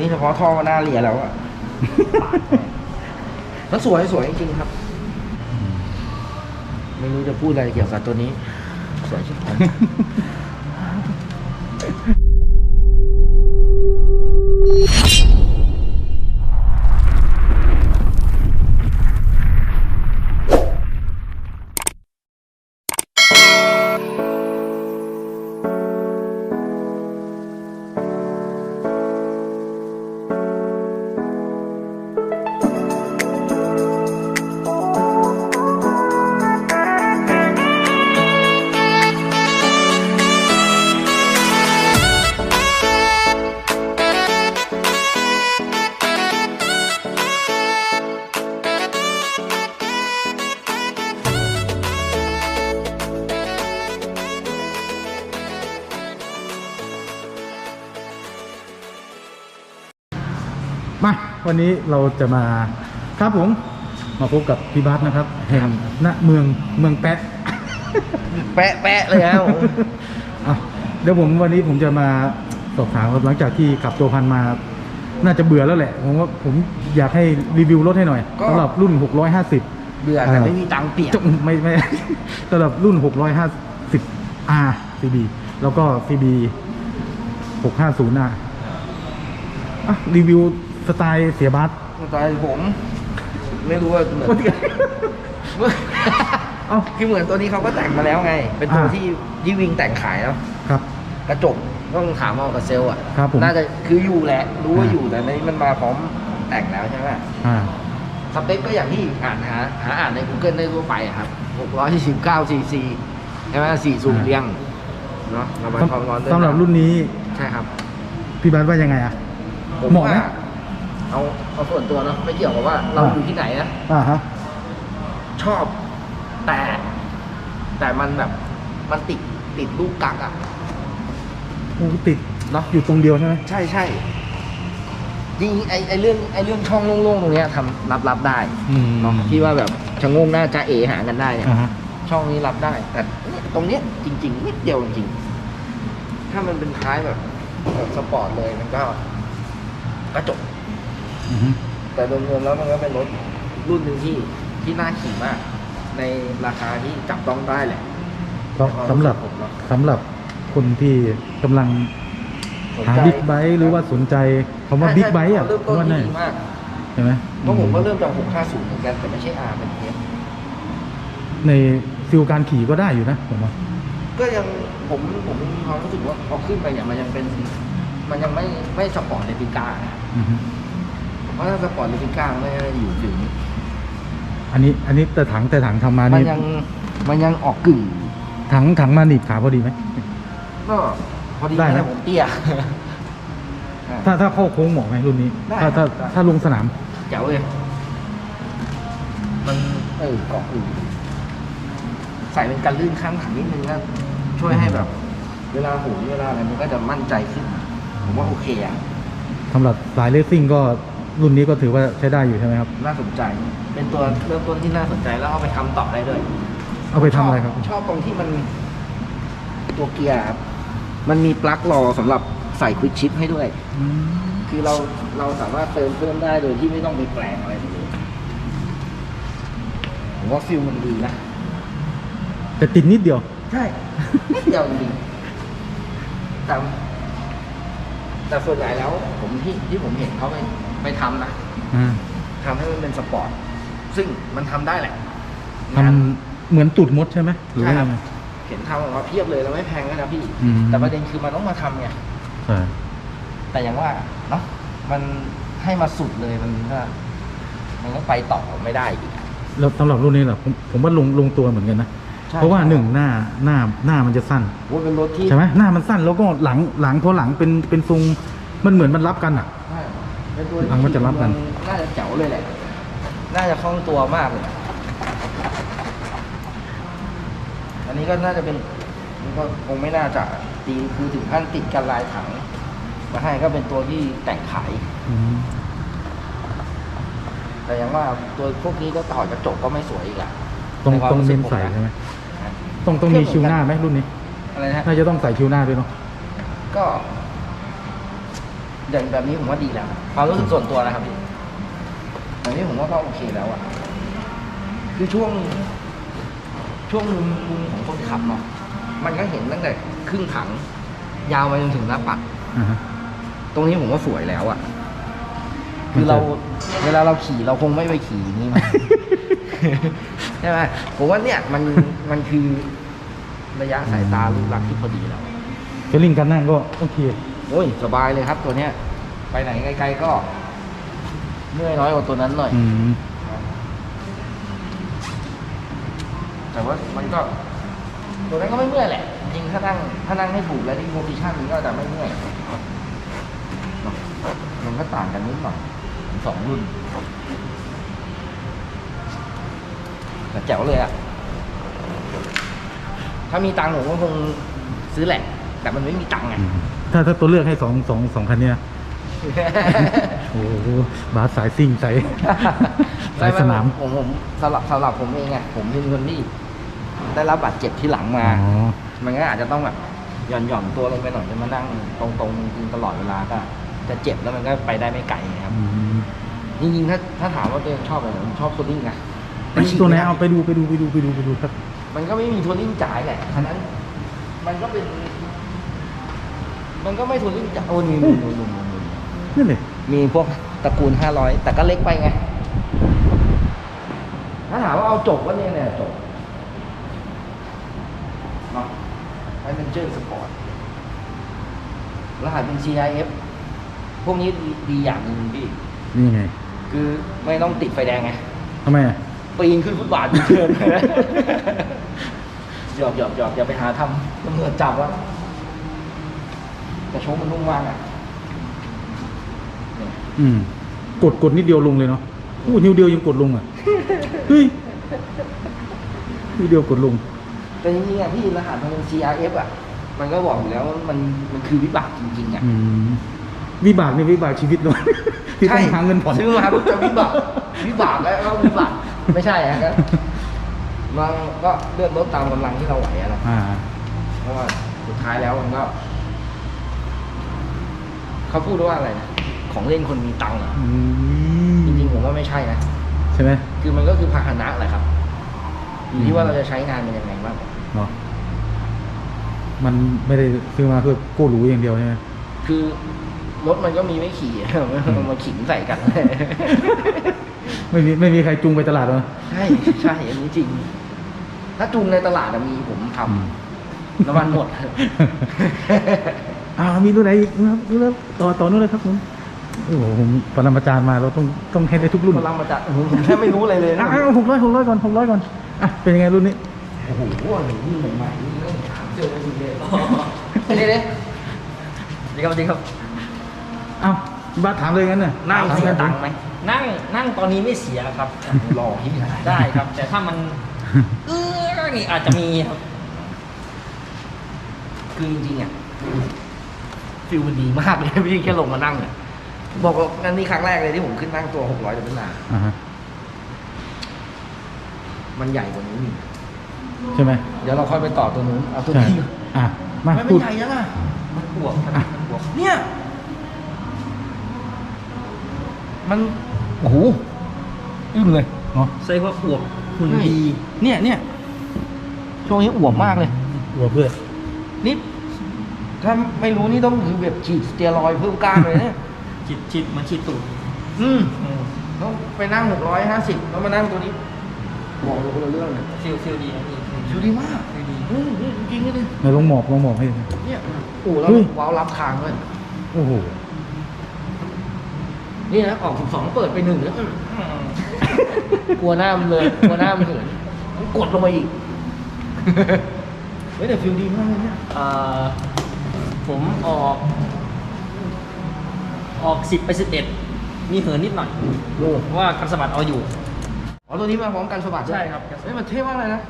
นี่เฉพาะท่อก็น่าเลียแล้วอะแล้วสวยสวยจริงๆครับ ไม่รู้จะพูดอะไรเกี่ยวกับตัวนี้ สวยชิบหาย วันนี้เราจะมาครับผมมาพบกับพี่บัสนะครับ แห่งณเมืองเมืองแปะ แปะแปะเลยครับอะเดี๋ยวผมวันนี้ผมจะมาสอบถามครับหลังจากที่ขับตัวพันมา น่าจะเบื่อแล้วแหละ ผมว่าผมอยากให้รีวิวรถให้หน่อยก็ สำหรับรุ่น 650 เบื่อแต่ไม่มีตังค์เปลี่ยน จะไม่ไม่ สำหรับรุ่น 650 R CB แล้วก็ CB 650 R อะรีวิว สไตล์เสียบัสตอนผม ไม่รู้ว่าเหมือนเอ้าคือเหมือนตัวนี้เขาก็แต่งมาแล้วไง เป็นตัวอ่าที่ยี่วิงแต่งขายแล้วครับ กระจกต้องถามเอากับเซลล์อะครับผมน่าจะคืออยู่แหละ รู้ว่าอ่าอยู่แต่ในนี้มันมาพร้อมแต่งแล้วใช่ไหมอ่าสเปคก็อย่างที่อ่านหาหาอ่านใน Google ได้ทั่วไปอะครับ649 cc ใช่ไหมสี่สูบอ่าเรียงเนาะระบายความร้อนด้วยสำหรับรุ่นนี้ ใช่ครับ พี่บัสว่ายังไงอะผมเหมาะไหมว่า เอาเอาส่วนตัวเนาะไม่เกี่ยวกับว่า เราอ่าอยู่ที่ไหนนะอ่าฮะชอบ แต่ แต่มันแบบมันติดติดลูกกักอะโอ้ติดเนาะอยู่ตรงเดียวใช่ไหมใช่ใช่จริงๆไอไอเรื่องไอเรื่องช่องโล่งๆตรงเนี้ยทำรับรับได้อืมเนาะที่ว่าแบบชะโงงหน้าจะเอหากันได้เนี่ยอ่าฮะช่องนี้รับได้ แต่เนี่ยตรงเนี้ยจริงๆนิดเดียวจริงๆถ้ามันเป็นท้ายแบบแบบสปอร์ตเลยมันก็กระจกอือฮึ แต่รวมๆแล้วมันก็เป็นรถรุ่นหนึ่งที่ที่น่าขี่มาก ในราคาที่จับต้องได้แหละก็สำหรับผมเนาะสำหรับคนที่กำลังสนหาใจบิ๊กไบค์หรือว่าสนใจคำว่าใช่บิ๊กไบค์อะเริ่มต้นว่าที่แน่ดีมากใช่ไหมเพราะผมก็เริ่มจาก 650 เหมือนกันแต่ไม่ใช่ R เป็น S ในฟิลการขี่ก็ได้อยู่นะผมว่าก็ยังผมผมมีความรู้สึกว่าพอขึ้นไปเนี่ยมันยังเป็น มันยังไม่ไม่สปอร์ตเลปิก้าอือฮึเพ ราะถ้าสปอร์ตเลปิก้ามันไม่ได้อยู่ถึง อันนี้อันนี้แต่ถังแต่ถังทำมามันนี่ยังมันยังออกกึ่ง ถังถังมาหนีบขาพอดีไหม ก็พอดีได้นะผมเตี้ย ถ้าถ้าเข้าโค้งเหมาะไหมรุ่นนี้ ได้ถ้าถ้าได้ ถ้าลงสนามแจ๋วเลยมันเออเกาะอื่นใส่เป็นกันลื่นข้างถังนิดนึงก็ช่วยให้แบบ เวลาโหนเวลาอะไรมันก็จะมั่นใจขึ้น ผมว่าโอเคอะสำหรับสายเลสซิ่งก็ รุ่นนี้ก็ถือว่าใช้ได้อยู่ใช่ไหมครับ น่าสนใจ เป็นตัวเริ่มต้นที่น่าสนใจแล้วเอาไปทำต่อได้ด้วยเอาไปทำอะไรครับ ชชอบตรงที่มันตัวเกียร์ครับมันมีปลั๊กรอสำหรับใส่ควิกชิปให้ด้วยอืมคือเราเราสามารถเติมเพิ่มได้โดยที่ไม่ต้องไปแปลงอะไรเลยผมว่าฟิลมันดีนะ แต่ติดนิดเดียว ใช่นิดเดียวจริงๆแต่แต่ส่วนใหญ่แล้ว ผมที่ที่ผมเห็นเขาไป ไปทำนะอ่าทำให้มันเป็นสปอร์ต ซึ่งมันทำได้แหละทำเหมือนตูดมดใช่ไหมหรือว่าใช่ครัยับงไง เห็นทำออกมาเพียบเลยแล้วไม่แพงด้วยนะพี่ อืม แต่ประเด็นคือมันต้องมาทำไง ใช่แต่อย่างว่าเนาะมันให้มาสุดเลยมันก็มันก็ไปต่อไม่ได้อีกแล้วสำหรับรุ่นนี้เหรอผมผมว่าลงลงตัวเหมือนกันนะใช่เพราะว่าใช่หนึ่งหน้าหน้าหน้ามันจะสั้น ว่าเป็นรถที่ ใช่ไหมหน้ามันสั้นแล้วก็หลังหลังพอหลังเป็นเป็นทรงมันเหมือนมันรับกันอะ ใช่เป็นตัวหลังมันจะรับกัน น่าจะเจ๋วเลยแหละ น่าจะคล่องตัวมากเลย อันนี้ก็น่าจะเป็นมันก็คงไม่น่าจะตีคือถึงขั้นติดกันลายถังมาให้ก็เป็นตัวที่แต่งขาย อืมแต่อย่างว่าตัวพวกนี้ก็ถอดกระจกก็ไม่สวยอีกอะต้องในความต้องรู้สึเน้กนผมใส่นะใช่ไหมต้องต้องมีชิวหน้าไหมรุ่นนี้ อะไรนะฮะน่าจะต้องใส่ชิวหน้าด้วยเนาะก็ อย่างแบบนี้ผมว่าดีแล้วความรู้สึกส่วนตัวนะครับพี่แบบนี้ผมว่าก็โอเคแล้วอะคือช่วง ช่วงมุมมุมของคนขับเนาะมันก็เห็นตั้งแต่ครึ่งถัง ยาวไปจนถึงหน้าปัดอ่าฮะตรงนี้ผมว่าสวยแล้วอะคือเราเวลาเราขี่เราคงไม่ไปขี่นี่มา ใช่ไหมผมว่าเนี่ยมันมันคือระยะสายตาลูกหลักที่พอดีแล้วเฟลลิ่งการนั่งก็โอเค โอ้ยสบายเลยครับตัวเนี้ย ไปไหนไกลๆก็เมื่อยน้อยกว่าตัวนั้นหน่อย อืมแต่ว่ามันก็ ตัวนั้นก็ไม่เมื่อยแหละจริงๆถ้านั่งถ้านั่งให้ถูกและที่โพซิชันมันก็จะไม่เมื่อยเนอะมันก็ต่างกันนิดหน่อยสองรุ่นแต่แจ๋วเลยอะถ้ามีตังค์ผมก็คงซื้อแหละ แต่มันไม่มีตังค์ไง อืม ถ้าถ้าตัวเลือกให้สองสองสองคันเนี้ย โอ้โหบาสสายซิ่งสาย สายสนาม ผมผมสำหรับสำหรับผมเองอะผมเป็นคนที่ได้รับบาดเจ็บที่หลังมา อ๋อ มันก็อาจจะต้องแบบหย่อนหย่อนตัวลงไปหน่อยจะมานั่งตรงๆจริงๆตลอดเวลาก็ จะเจ็บแล้วมันก็ไปได้ไม่ไกลนะครับ อืมจริงๆถ้าถ้าถามว่าตัวเองชอบอะไรผมชอบทัวริ่งนะตัวไหนเอาไปดูไปดูไปดูไปดูไปดูครับ มันก็ไม่มีทัวริ่งจ่ายแหละฉะนั้น มันก็เป็น มันก็ไม่ทัวริ่งจ่ายโอ้มีมีมีมีมีมีนั่นเลยมีพวกตระกูลห้าร้อยแต่ก็เล็กไปไง ถ้าถามว่าเอาจบว่าเนี่ยเนี่ยจบเนาะไอ้เป็นเจอร์สปอร์ตรหัสเป็น CIF พวกนี้ดีดีอย่างหนึ่งพี่นี่ไง คือไม่ต้องติดไฟแดงไงทำไมอะปีนขึ้นฟุตบาทยูเทิร์นหยอกหยอกหยอกอย่าไปหาทำตำรวจจับวะ แต่โชคมันนุ่มมากอะเนี่ยอืม กดกดนิดเดียวลงเลยเนาะอู้นิ้วเดียวยังกดลงอะเฮ้ยนิ้วเดียวกดลง แต่จริงๆอะพี่รหัสมันเป็น CRF อะ มันก็บอกอยู่แล้วว่ามันมันคือวิบากจริงๆอะ อืมวิบากนี่วิบากชีวิตเลยที่ต้องหาเงินผ่อนซื้อมาปุ๊บจะวิบากวิบากแล้วก็วิบากไม่ใช่อะก็มันก็เลื่อนลดตามกำลังที่เราไหวอะนะอ่าเพราะว่าสุดท้ายแล้วมันก็ เขาพูดว่าอะไรนะของเล่นคนมีตังค์เหรออืจมริงๆผมว่าไม่ใช่นะ ใช่ไหมคือมันก็คือพาหนะแหละครับอยู่ที่ว่าเราจะใช้งานมันยังไงบ้างเนาะมันไม่ได้ซื้อมาเพื่อกู้หรูอย่างเดียวใช่ไหมคือรถมันก็มีไม่ขี่มันมาขิงใส่กัน ไม่มีไม่มีใครจูงไปตลาดหรอใช่ใช่อันนี้จริง ถ้าจูงในตลาดอะมีผมทอืมำน้ำมันหมด อ่ามีตัวไหนอีกนะครับดูแล้วต่อต่อนู้นเลยครับผมโอ้โหผมปรมาจารย์มาเราต้องต้องให้ได้ทุกรุ่นพลังมาจากผมผมแค่ไม่รู้อะไรเลยนะ อะหกร้อยหกร้อยก่อนหกร้อยก่อนอะเป็นยังไงรุ่นนี้โอ้โหนี่ใหม่ๆนี่ต้องถามเจอกันอยู่เลยเดี๋ยวเดี๋ยวดีครับดีครับเอ้าบ้าสถามเลยงั้นน่ะนั่งถามเสียกัตังค์ไหมนั่งนั่งตอนนี้ไม่เสียครับรอที่ไหนได้ครับ แต่ถ้ามันเออนี่อาจจะมีครับ คือจริงๆอะ ฟิลมันดีมากเลย พี่แค่ลงมานั่งเนี่ยบอกว่านั่นนี่ครั้งแรกเลยที่ผมขึ้นนั่งตัวหกร้อยจะเป็นนานอ่าฮะมันใหญ่กว่านี้อีกใช่ไหมเดี๋ยวเราค่อยไปต่อตัวนู้นเอาตัวใช่นี้อะมามันพูไม่ดใหญ่ยังอะมันบวกครับอะมันบวกเนี่ย มันโอ้โหอึ้งเลย เนาะใส่ว่าอวบหุ่นดี เนี่ยเนี่ยช่วงนี้อวบมากเลย หัวเพื่อนนี่ ถ้าไม่รู้นี่ต้องคือแบบฉีดสเตียรอยด์เพิ่มกล้ามเลยเนี่ยชิดชิดเหมันชิดตูดอืมอืมต้องไปนั่งหกร้อยห้าสิบแล้วมานั่งตัวนี้บอกเลยคนละเรื่องเลยฟิลฟิลดีนะพี่ชิวดีมากฟิลดีอืมนี่จริงๆนี่ดิไหนลองหมอบลองหมอบให้ดูเนี่ยโอ้โหแล้วเฮ้ย ว้าวรับคางด้วยโอ้โหนี่นะออกสองเปิดไปหนึ่งแล้วอืมกลัวหน้ามันเลยกลัวหน้ามันเหินมันกดลงมาอีกเฮ้ยแต่ฟิลดีมากเลยเนี่ย เอ่อ ผมออก ออกสิบไปสิบเอ็ดมีเหินนิดหน่อยโอ้เพราะว่าการสะบัดเอาอยู่อ๋อตัวนี้มาพร้อมกันสะบัดด้วยใช่ครับเฮ้ยมันเท่มากเลยนะ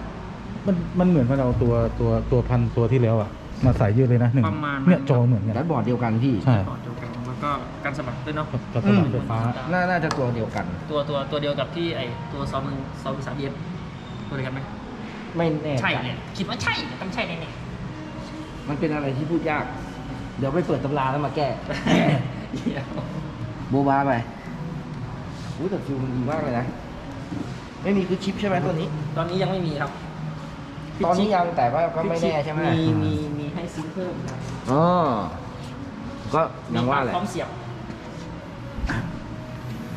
มันมันเหมือนกับเราตัวตัวตัวพันตัวที่แล้วอะ มาใส่เยอะเลยนะหนึ่งประมาณเนี่ยจอเหมือนกันแบดบอร์ดเดียวกันพี่ใช่ต่อเดียวกันแล้วก็การสะบัดด้วยเนาะกับกับสลับไฟฟ้า น่าน่าจะตัวเดียวกัน ตัวตัวตัวเดียวกับที่ไอตัวซอมมึงซอมสามเย็บตัวเดียวกันไหมไม่แน่ใช่ใจเนี่ยคิดว่าใช่ต้องใช่แน่มันเป็นอะไรที่พูดยาก เดี๋ยวไปเปิดตำราแล้วมาแก้ๆเดียวโบบาไปอุ้ยแต่ฟิลมันดีมากเลยนะไม่มีคือชิปใช่ไหมตัวนี้ ตอนนี้ยังไม่มีครับตอนนี้ยังแต่ว่าก็ไม่แน่ใช่ไหมมีมีมีให้ซื้อเพิ่มครับอ๋อก็ยังว่าแหละพร้อมเสียบ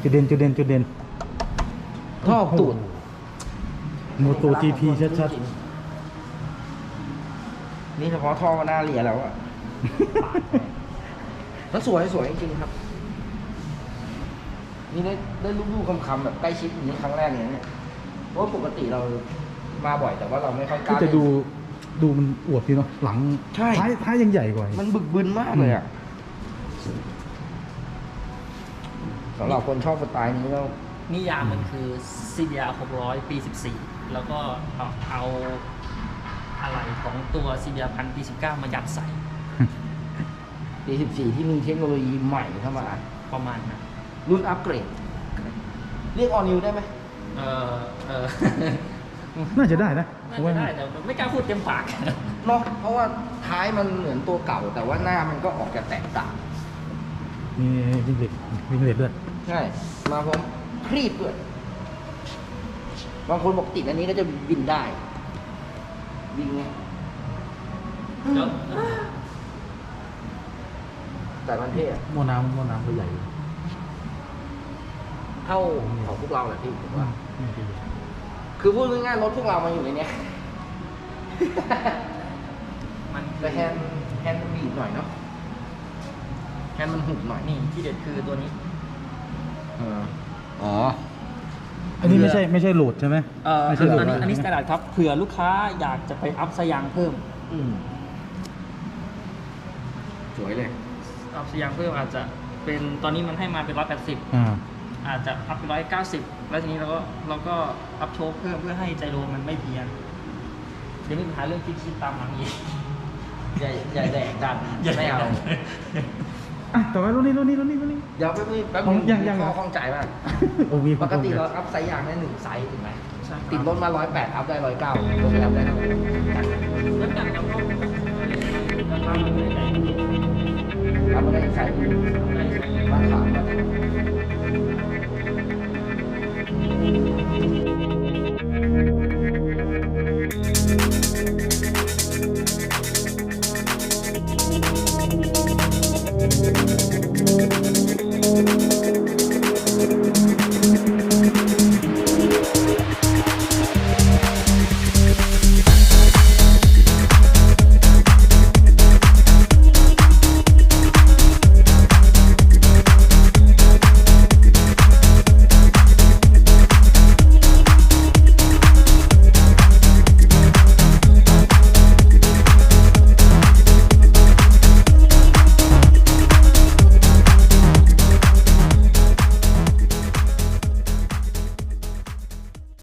จุดเด่นจุดเด่นจุดเด่นท่อตูดโมโตจีพีชัดนี่เฉพาะท่อก็น่าเลียแล้วอะ แล้วสวยสวยจริงๆครับ นี่ได้ได้ลูกๆคำๆแบบใกล้ชิดอย่างนี้ครั้งแรกเลยเนี่ยเพราะว่าปกติเรามาบ่อยแต่ว่าเราไม่ค่อยๆกก็ล้าจะเล่นดูดูมันอวบดีเนาะหลังใช่ ท้ายท้ายยังใหญ่กว่าอีก มันบึกบึนมากเลยอะสำหรับคนชอบสไตล์นี้ก็นิยามมันคือ CBR 600 ปี 14 แล้วก็เอาเอาอะไรของตัว CBR พันปี 19 มายัดใส่ ปี14 ที่มีเทคโนโลยีใหม่เข้ามาประมาณนั้นรุ่นอัปเกรด เรียกออนิวได้ไหมเออเออ น่าจะได้นะน่าเพราะว่าจะได้แต่ไม่กล้าพูดเต็มปากเนาะเพราะว่าท้ายมันเหมือนตัวเก่า แต่ว่าหน้ามันก็ออกจะแตกต่างมีวิงเล็ตวิงเล็ตด้วยใช่มาพร้อมครีบด้วยบางคนบอกติดอันนี้ก็จะบินได้บินไง เดี๋ยวแต่มันเท่อะหม้อน้ำหม้อน้ำก็ใหญ่เท่าของพวกเราแหละพี่ผมว่าอืมใหญ่คือพูดง่ายๆรถพวกเรามาอยู่ในเนี้ย มันแต่แฮนด์แฮนด์มันบีบหน่อยเนาะแฮนด์มันหุบหน่อยนี่ที่เด็ดคือตัวนี้ เอออ๋อ อันนี้ไม่ใช่ไม่ใช่โหลดใช่ไหมเอ่อไม่ใช่โหลดอันนี้อันนี้สใช่แตไหมนดาร์ดครับเผื่อลูกค้าอยากจะไปอัพสยางเพิ่ม อืม สวยเลย อัพสยางเพิ่มอาจจะเป็นตอนนี้มันให้มาเป็นร้อยแปดสิบอ่า อาจจะอัพเป็นร้อยเก้าสิบแล้วทีนี้เราก็เราก็อัพโชว์เพิ่มเพื่อให้ใจโลมันไม่เพี้ยนเดี๋ยวมีปัญหาเรื่องคิดคิดตามหลังอีก อย่าอย่าแดกดัน ไม่เอาอะต่อไปรุ่นนี้รุ่นนี้รุ่นนี้รุ่นนี้ เดี๋ยวแป๊บนึงแป๊บอ๋นึองยังยัง ข้อข้องใจมากโอ้มีปกติเราอัพไซส์ยางได้หนึ่งไซส์ถูกไหมใช่ครับติดรถมาร้อยแปดอัพได้ร้อยเก้าตัวนี้อัพได้เท่าไหร่เหมือนกันครับราคามัน 啊，我刚才。